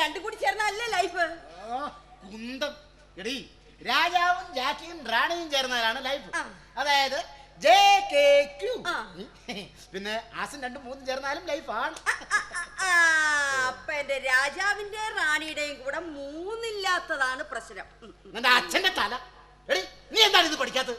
രണ്ടും കൂടി ചേർന്നല്ലേ ലൈഫ് കുന്തം. എടീ രാജാവും ജാക്കിയും റാണിയും ചേർന്നതാണ് ലൈഫ് അതായത് ജെ കെ ക്യു പിന്നെ ആസും രണ്ടും മൂന്നും ചേർന്നാലും ലൈഫാണ് അപ്പൊ എന്റെ രാജാവിന്റെ റാണിയുടെയും കൂടെ മൂന്നില്ലാത്തതാണ് പ്രശ്നം. എന്റെ അച്ഛന്റെ തല. എടി നീ എന്താണ് ഇത് പഠിക്കാത്തത്?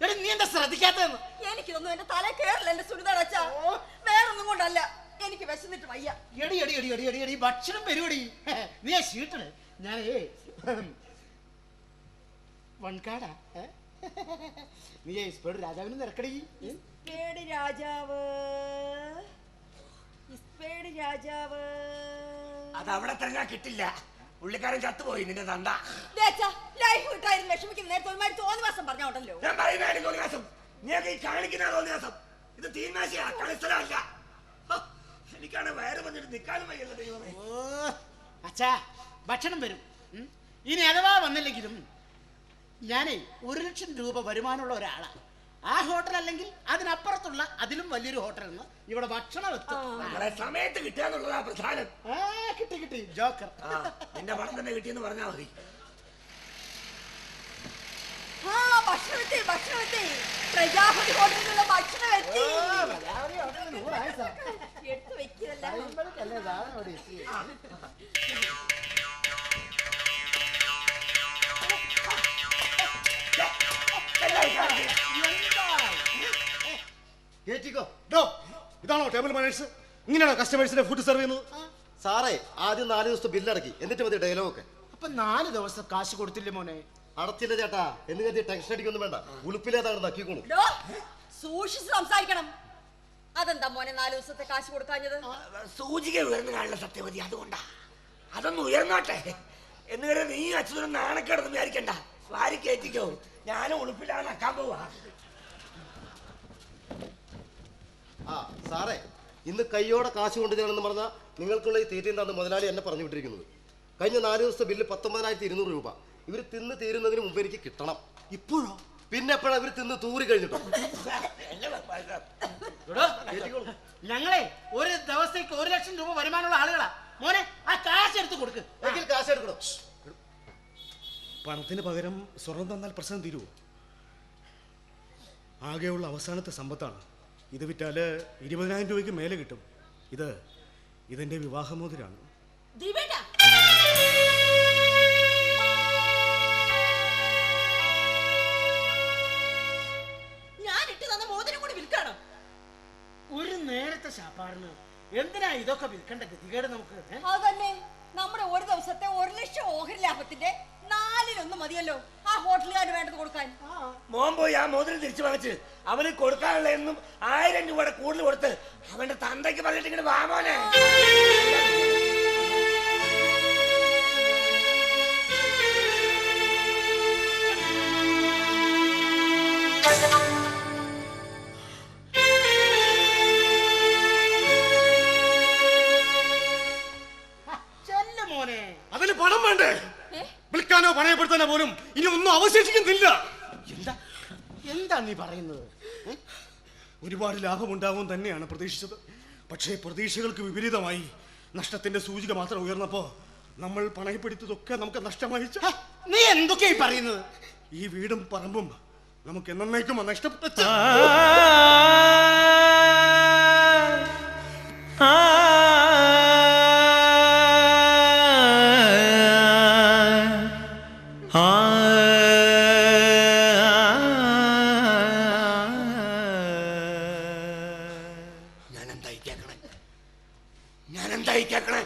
എടി നീ എന്താ ശ്രദ്ധിക്കാത്തതെന്ന്? എനിക്കൊന്നും എന്റെ തല കേറില്ല എന്റെ സുനിതടച്ച വേറൊന്നും കൊണ്ടല്ല. എനിക്ക് വിശന്നിട്ട് വയ്യ. എടി എടി എടി എടി എടി എടി ഭക്ഷണം വരുവടി. നീ ആ ഞാൻ ഞാനേ വൺകാടാ? നീ ഇസ്പേട് രാജാവിന് നിരക്കടി. ഇസ്പേഡ് രാജാവ്. ഇസ്പേഡ് രാജാവ്. അത് അവിടെ തന്നെ കിട്ടില്ല. പുള്ളിക്കാരൻ ചത്തുപോയി നിന്റെ അച്ഛാ, ലൈഫ് കിട്ടായിരുന്നു വിഷമിക്കുന്ന. നേരത്തെ ഒരുമാതിരി തോന്നിവാസം പറഞ്ഞോട്ടല്ലോ ഞാൻ പറയുന്ന തോന്നിവാസം. നീ ഈ കാണിക്കുന്ന തോന്നിവാസം. ഇത് തീന്മേശയാ കളിസ്ഥലമല്ല. എനിക്കാണ് വയറ് വന്നിട്ട് നിൽക്കാനും വയ്യല്ലോ ദൈവമേ. ഓ അച്ഛാ ഭക്ഷണം വരും. ഉം. ഇനി അഥവാ വന്നില്ലെങ്കിലും ഞാനേ ഒരു ലക്ഷം രൂപ വരുമാനമുള്ള ഒരാളാണ് ആ ഹോട്ടൽ അല്ലെങ്കിൽ അതിനപ്പുറത്തുള്ള അതിലും വലിയൊരു ഹോട്ടലിൽ നിന്ന് ഇവിടെ ഭക്ഷണം എത്തും. നമ്മളെ സമയത്ത് കിട്ടുക എന്നുള്ളതാ പ്രധാനം. ആ കിട്ടി കിട്ടി. ജോക്കർ. ആ നിന്റെ പണം തന്നെ കിട്ടിയെന്ന് പറഞ്ഞാൽ മതി. ആ ഭക്ഷണം എത്തി ഭക്ഷണം എത്തി പ്രജാപതി ഹോട്ടലിൽ നിന്നുള്ള ഭക്ഷണം എത്തി. എടുത്തു വെക്കതല്ല കേറ്റിക്കോ. ഡോ ഇതാണോ ടേബിൾ മാനേഴ്സ് ഇങ്ങനെയാണോ കസ്റ്റമേഴ്സിനെ ഫുഡ് സെർവ് ചെയ്യുന്നത്? സാറേ ആദ്യം നാല് ദിവസത്തെ ബില്ലടക്കി എന്നിട്ട് മതി ഡയലോഗ് ഒക്കെ. അപ്പൊ നാല് ദിവസം കാശ് കൊടുത്തില്ലേ മോനെ? അടച്ചില്ല ചേട്ടാ? എന്ന് കരുതി ടെൻഷൻ അടിക്കൊന്നും വേണ്ട. ഉളുപ്പിലേതാണ് നക്കിക്കോളൂ സൂക്ഷിച്ച് സംസാരിക്കണം. അതെന്താ മോനെ നാല് ദിവസത്തെ കാശ് കൊടുക്കാഞ്ഞത്? സൂചിക ഉയർന്നു കാണുന്ന സത്യവതി. അതുകൊണ്ടാ. അതൊന്ന് ഉയർന്നോട്ടെ. എന്ന് കരുതി നീ അച്ഛനും നാണക്കേടെന്ന് വിചാരിക്കണ്ട. വാരി കയറ്റിക്കോ ഞാനും ഉളുപ്പിലാണ് നക്കാൻ പോവാ. ആ സാറേ ഇന്ന് കയ്യോടെ കാശ് കൊണ്ടുതരണമെന്ന് പറഞ്ഞാൽ നിങ്ങൾക്കുള്ള ഈ തീറ്റ എന്താണെന്ന് മുതലാളി എന്നെ പറഞ്ഞു വിട്ടിരിക്കുന്നത്. കഴിഞ്ഞ നാല് ദിവസത്തെ ബില്ല് പത്തൊമ്പതിനായിരത്തി ഇരുന്നൂറ് രൂപ. ഇവർ തിന്ന് തീരുന്നതിന് മുമ്പ് എനിക്ക് കിട്ടണം. ഇപ്പോഴോ? പിന്നെ എപ്പോഴാ ഇവർ തിന്ന് തൂറി കഴിഞ്ഞിട്ടോ? ഞങ്ങളെ ഒരു ദിവസത്തേക്ക് ഒരു ലക്ഷം രൂപ വരുമാനമുള്ള ആളുകളാ. മോനെ ആ കാശ് എടുത്ത് കൊടുക്ക്. കാശ് എടുക്കണം. പണത്തിന് പകരം സ്വർണം തന്നാൽ പ്രശ്നം തീരുവോ? ആകെയുള്ള അവസാനത്തെ സമ്പത്താണ്. ഇത് വിറ്റാൽ ഇരുപതിനായിരം രൂപയ്ക്ക് മേലെ കിട്ടും. ഇത് ഇതെന്റെ വിവാഹമോതിരാണ്. ദിവേട്ട ശാപ്പാടിന് എന്തിനാ ഇതൊക്കെ വിൽക്കേണ്ട ഗതികേട് നമുക്ക്? അതന്നെ. നമ്മുടെ ഒരു ദിവസത്തെ ഒരു ലക്ഷം ഓഹരി ലാഭത്തിന്റെ നാലിലൊന്ന് മതിയല്ലോ. ആ ഹോട്ടലുകാർ വേണ്ടത് കൊടുക്കാൻ. മോൻ പോയി ആ മോതിരം തിരിച്ചു വാങ്ങിച്ച് അവന് കൊടുക്കാനുള്ള എന്നും ആയിരം രൂപയുടെ കൂടുതൽ കൊടുത്ത് അവന്റെ തന്തയ്ക്ക് പറഞ്ഞിട്ട് ഇങ്ങനെ വാ അവശേഷിക്കുന്നില്ല എന്താ എന്താ നീ പറയുന്നത് ഒരുപാട് ലാഭമുണ്ടാകും തന്നെയാണ് പ്രതീക്ഷിച്ചത് പക്ഷേ പ്രതീക്ഷകൾക്ക് വിപരീതമായി നഷ്ടത്തിന്റെ സൂചിക മാത്രം ഉയർന്നപ്പോ നമ്മൾ പണയപ്പെടുത്തതൊക്കെ നമുക്ക് നഷ്ടമായി നീ എന്തൊക്കെയായി പറയുന്നത് ഈ വീടും പറമ്പും നമുക്ക് എന്നേക്കും നഷ്ടപ്പെട്ട ഞാൻ ഞാൻ എന്തായി കേക്കണേ?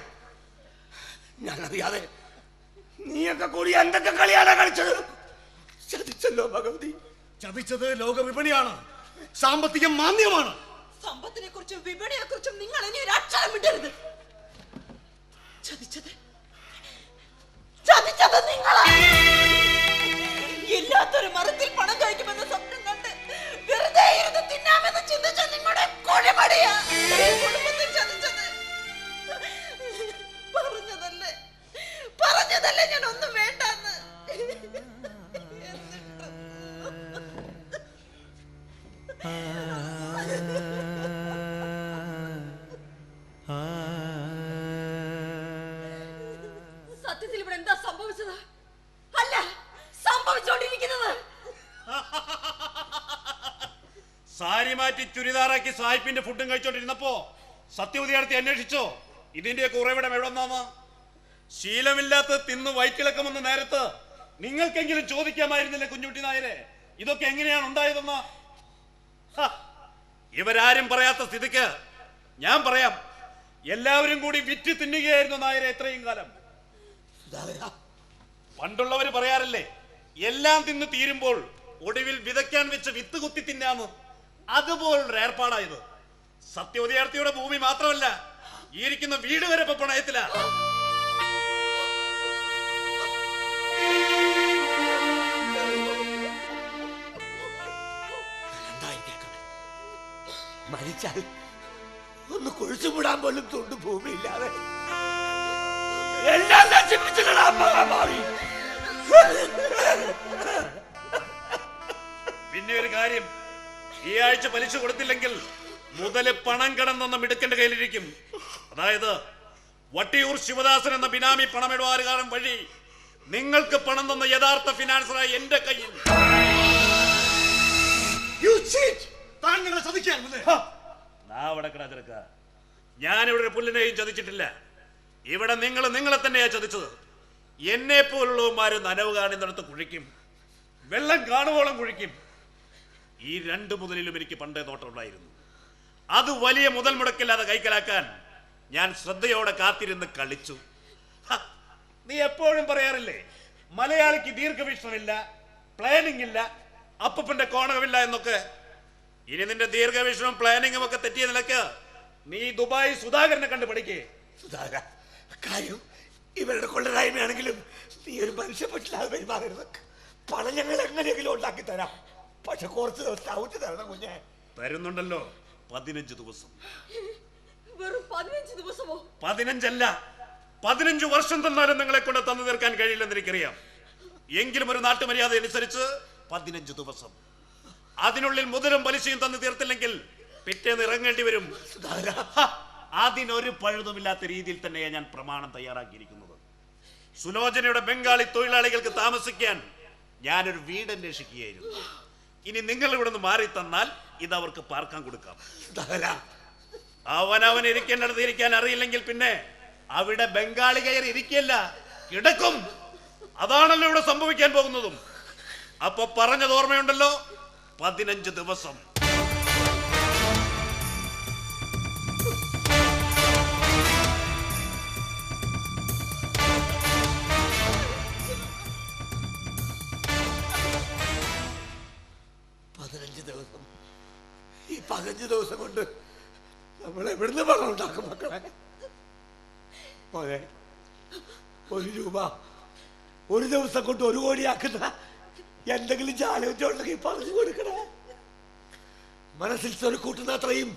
ഞാനറിയാതെ നീയൊക്കെ കൂടി എന്തൊക്കെ കളിയാണ് കളിച്ചത്? ചതിച്ചല്ലോ ഭഗവതി. ചതിച്ചത് ലോകവിപണിയാണ്. സാമ്പത്തിക മാന്യമാണ് സമ്പത്തിനെ കുറിച്ചും വിപണിയെ കുറിച്ചും നിങ്ങൾ ഇനി ഒരു അക്ഷരം വിടരുത് ചതിച്ചത് ചതിച്ചത് നിങ്ങളാണ് ഇല്ലാത്തൊരു മരത്തിൽ പണം സാരി മാറ്റി ചുരിദാറാക്കി സായിപ്പിന്റെ ഫുഡും കഴിച്ചോണ്ടിരുന്നപ്പോ സത്യവതി അടുത്ത് അന്വേഷിച്ചോ? ഇതിന്റെയൊക്കെ ഉറവിടം എവിടെ ശീലമില്ലാത്ത തിന്ന് വയറ്റിളക്കമെന്ന നേരത്ത് നിങ്ങൾക്കെങ്കിലും ചോദിക്കാമായിരുന്നില്ലേ കുഞ്ഞുട്ടി നായരെ? ഇതൊക്കെ എങ്ങനെയാണ് ഉണ്ടായതെന്ന്? ഇവരാരും പറയാത്ത സ്ഥിതിക്ക് ഞാൻ പറയാം. എല്ലാവരും കൂടി വിറ്റ് തിന്നുകയായിരുന്നു നായരെ ഇത്രയും കാലം. പണ്ടുള്ളവര് പറയാറില്ലേ എല്ലാം തിന്ന് തീരുമ്പോൾ ഒടുവിൽ വിതയ്ക്കാൻ വെച്ച് വിത്ത് കുത്തി തിന്നാന്ന്. അതുപോലുള്ള ഏർപ്പാടായത്. സത്യവതിയാർത്ഥിയുടെ ഭൂമി മാത്രമല്ല ഈ ഇരിക്കുന്ന വീട് വരെ ഇപ്പൊ പണയത്തില. കേൾക്കണേ മരിച്ചാൽ ഒന്ന് കുഴിച്ചുവിടാൻ പോലും തൊണ്ട് ഭൂമിയില്ലാതെ. എല്ലാം നശിപ്പിച്ചിട്ടാ പിന്നെ ഒരു കാര്യം ഈ ആഴ്ച പലിശ കൊടുത്തില്ലെങ്കിൽ മുതൽ പണം കടന്നെന്ന മിടുക്കന്റെ കയ്യിലിരിക്കും. അതായത് വട്ടിയൂർ ശിവദാസൻ എന്ന ബിനാമി പണമിടപാടുകാരൻ വഴി നിങ്ങൾക്ക് പണം തന്ന യഥാർത്ഥ ഫിനാൻസറായി എന്റെ കയ്യിൽ. ഞാനിവിടെ ഒരു പുല്ലിനെയും ചതിച്ചിട്ടില്ല. ഇവിടെ നിങ്ങൾ നിങ്ങളെ തന്നെയാ ചതിച്ചത്. എന്നെ പോലുള്ളവന്മാര് നനവ് കാണുന്നിടത്ത് കുഴിക്കും. വെള്ളം കാണുവോളം കുഴിക്കും. ഈ രണ്ട് മുതലിലും എനിക്ക് പണ്ടേ നോട്ടമുണ്ടായിരുന്നു അത് വലിയ മുതൽ മുടക്കില്ലാതെ കൈക്കലാക്കാൻ ഞാൻ ശ്രദ്ധയോടെ കാത്തിരുന്ന് കളിച്ചു. നീ എപ്പോഴും പറയാറില്ലേ മലയാളിക്ക് ദീർഘവീക്ഷണമില്ല പ്ലാനിംഗ് ഇല്ല അപ്പപ്പന്റെ കോണകമില്ല എന്നൊക്കെ. ഇനി നിന്റെ ദീർഘവീക്ഷണവും പ്ലാനിങ്ങും ഒക്കെ തെറ്റിയ നിലയ്ക്ക് നീ ദുബായ് സുധാകരനെ കണ്ട് പഠിക്കേ സുധാകര കാര്യം ഇവരുടെ കൊള്ളരായ്മയാണെങ്കിലും നീ ഒരു മനുഷ്യപ്പെട്ടില്ലാതെ പെരുമാറരുത്. പണം ഞങ്ങൾ എങ്ങനെയെങ്കിലും ഉണ്ടാക്കി തരാം പക്ഷെ കുറച്ച് ദിവസം ഔറ്റ് തരണം കുഞ്ഞെ. തരുന്നുണ്ടല്ലോ. പതിനഞ്ച് ദിവസം. വെറും പതിനഞ്ച് ദിവസമോ? പതിനഞ്ചല്ല. പതിനഞ്ച് വർഷം തന്നാലും നിങ്ങളെ കൊണ്ട് തന്നു തീർക്കാൻ കഴിയില്ലെന്ന് എനിക്കറിയാം. എങ്കിലും ഒരു നാട്ടുമര്യാദ അനുസരിച്ച് പതിനഞ്ച് ദിവസം. അതിനുള്ളിൽ മുതലും പലിശയും തന്നു തീർത്തില്ലെങ്കിൽ പിറ്റേന്ന് ഇറങ്ങേണ്ടി വരും. അതിനൊരു പഴുതുമില്ലാത്ത രീതിയിൽ തന്നെയാണ് ഞാൻ പ്രമാണം തയ്യാറാക്കിയിരിക്കുന്നത്. സുലോചനയുടെ ബംഗാളി തൊഴിലാളികൾക്ക് താമസിക്കാൻ ഞാനൊരു വീട് അന്വേഷിക്കുകയായിരുന്നു. ഇനി നിങ്ങൾ ഇവിടെ നിന്ന് മാറി തന്നാൽ ഇത് അവർക്ക് പാർക്കാൻ കൊടുക്കാം. അവൻ അവനവൻ ഇരിക്കേണ്ടടുത്ത് ഇരിക്കാൻ അറിയില്ലെങ്കിൽ പിന്നെ അവിടെ ബംഗാളി കയറി ഇരിക്കില്ല കിടക്കും. അതാണല്ലോ ഇവിടെ സംഭവിക്കാൻ പോകുന്നതും. അപ്പൊ പറഞ്ഞത് ഓർമ്മയുണ്ടല്ലോ? പതിനഞ്ച് ദിവസം. പതിനഞ്ച് ദിവസം കൊണ്ട് നമ്മൾ എവിടുന്ന് പണം ഉണ്ടാക്കും മക്കളെ. ഒരു രൂപ ഒരു ദിവസം കൊണ്ട് ഒരു കോടിയാക്കുന്ന എന്തെങ്കിലും ചാലഞ്ചുണ്ടെങ്കിൽ പറഞ്ഞു കൊടുക്കണേ. മനസ്സിൽ സ്വരു കൂട്ടുന്ന അത്രയും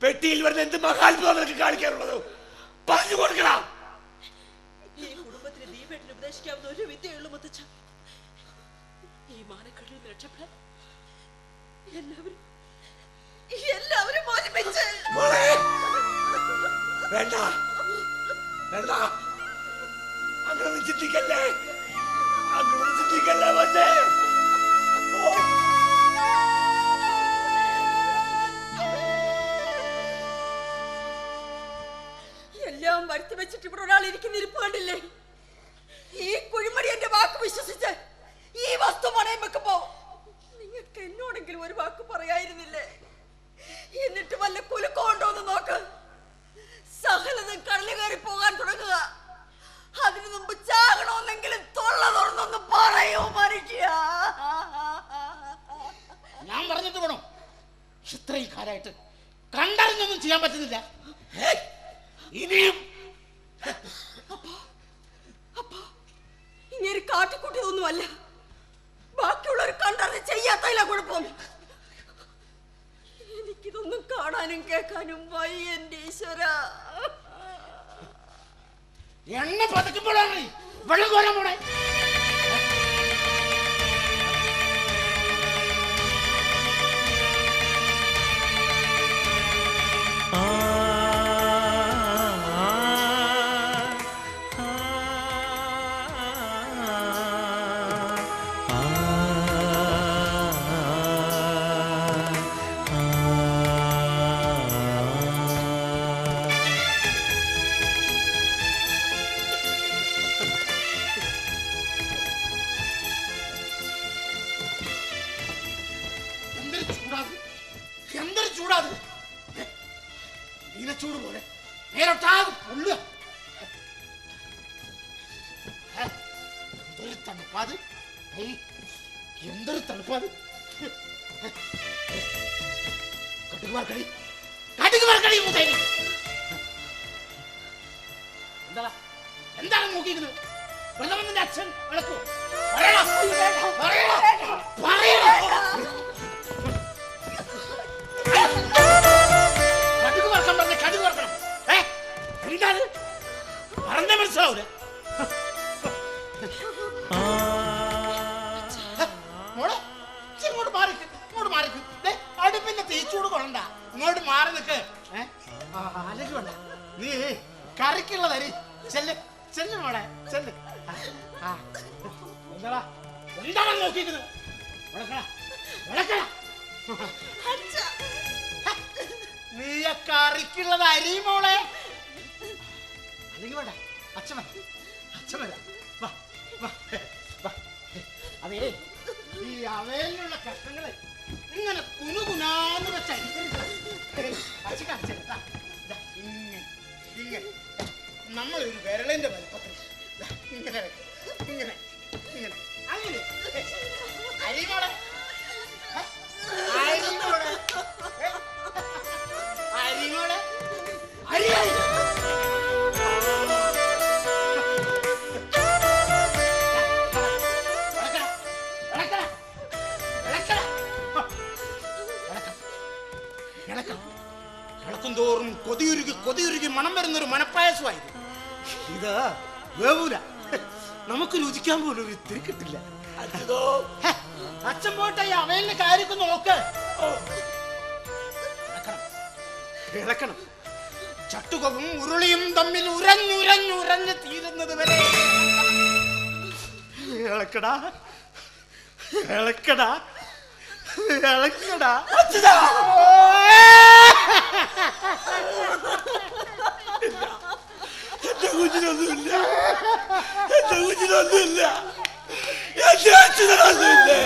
പെട്ടിയിൽ വരുന്ന എന്ത് മഹാത്ഭുതം നിനക്ക് കാണിക്കാനുള്ളത്? പറഞ്ഞു കൊടുക്കണം ഈ ഉപദേശിക്കാവുന്ന ഒരു വിദ്യയുള്ളൂ മുത്തച്ഛ ഈ മാനക്കള്ളിൽ നിന്ന് രക്ഷപ്പെടാൻ എല്ലാവരും എല്ലാവരും ഒരുമിച്ച്. മോളെ. വേണ്ട. വേണ്ട. അങ്ങനെ ചിന്തിക്കല്ലേ? അങ്ങനെ ചിന്തിക്കല്ലേ വന്നേ എല്ലാം വരുത്തി വെച്ചിട്ട് ഇവിടെ ഒരാൾ ഇരിക്കുന്ന ഇരിപ്പ് കണ്ടില്ലേ? ഈ കുഴിമടി എന്റെ വാക്ക് വിശ്വസിച്ച് ഈ വസ്തു പണയം വെക്കുമ്പോ നിങ്ങൾക്ക് എന്നോടെങ്കിലും ഒരു വാക്ക് പറയായിരുന്നില്ലേ? എന്നിട്ട് വല്ല കുലുക്കമുണ്ടോന്ന് നോക്ക്. സകലതും കടൽ കയറി പോകാൻ തുടങ്ങുക. അതിനു മുമ്പ് ചാകണമെന്നെങ്കിലും തൊള്ള തുറന്നൊന്ന് പറയൂ മനുഷ്യ. ഞാൻ പറഞ്ഞിട്ട് വേണോ? ഇത്രയും കാലമായിട്ട് കണ്ടറിഞ്ഞൊന്നും ചെയ്യാൻ പറ്റുന്നില്ല. ഇനിയും ഇങ്ങനെ കാട്ടിക്കൂട്ടിയതൊന്നുമല്ല. ബാക്കിയുള്ളവർ കണ്ടറിഞ്ഞ് ചെയ്യാത്തതില്ല കുഴപ്പം. കാണാനും കേൾക്കാനും വയ്യ എന്റെ ഈശ്വര. എണ്ണ പതുക്കുമ്പോഴാണ് വെള്ളം കോരാൻ പോണേ. ആ ഏയ്, എന്തൊരു തണുപ്പാത് എന്താ എന്താണ് നോക്കിയിരുന്നത് പ്രഥമന്റെ അച്ഛൻ കടുക് വറക്കാൻ പറഞ്ഞ കടുക് വറക്കണം ഏ എന്താണ്? പറഞ്ഞ മനസ്സിലാവൂല. കറിക്കുള്ള വരി. ചെല്ല് ചെല്ല് മോളെ ചെല്ല്. എന്താടാ? എന്താണ് നോക്കിക്കുന്നത് വിളക്കടാ വിളക്കടാ. നീ ആ കറിക്കുള്ളത് അരി മോളെ. അല്ലെങ്കിൽ വേണ്ട അച്ഛൻ വരാം. അച്ഛൻ വരാം. വാ വാ വാ. അതേ ഈ അവയിലുള്ള കഷ്ണങ്ങളെ ഇങ്ങനെ വെച്ച കാണിച്ചു തരാം. ദാ, ദാ, ഇങ്ങനെ. ഇങ്ങനെ നമ്മളൊരു വിരളിന്റെ വലുപ്പത്തിൽ ഇങ്ങനെ. ഇങ്ങനെ ഇങ്ങനെ അങ്ങനെ അരിമോളെ അരിമോളെ അരിമോളെ അരി അരി വിളക്കടാ, വിളക്കടാ, വിളക്കടാ. വിളക്കാം, വിളക്കാം. വിളക്കും തോറും കൊതിയുരുകി കൊതിയുരുകി മണം വരുന്നൊരു മനപ്പായസമായത് ഇത് വേവൂല. നമുക്ക് രുചിക്കാൻ പോലും ഒരു ഇത്തിരി കിട്ടില്ല. അച്ഛൻ പോട്ടെ അവയിലെ കാര്യമൊക്കെ നോക്ക്. ഇളക്കണം. ചട്ടുകവും ഉരുളിയും തമ്മിൽ ഉരഞ്ഞുരഞ്ഞുരഞ്ഞ് തീരുന്നത് വരെ. ഇളക്കടാ. ഇളക്കടാ. ഇളക്കടാ. എന്റെ കുഞ്ഞിനൊന്നുമില്ല എന്റെ കുഞ്ഞിനൊന്നുമില്ല എന്റെ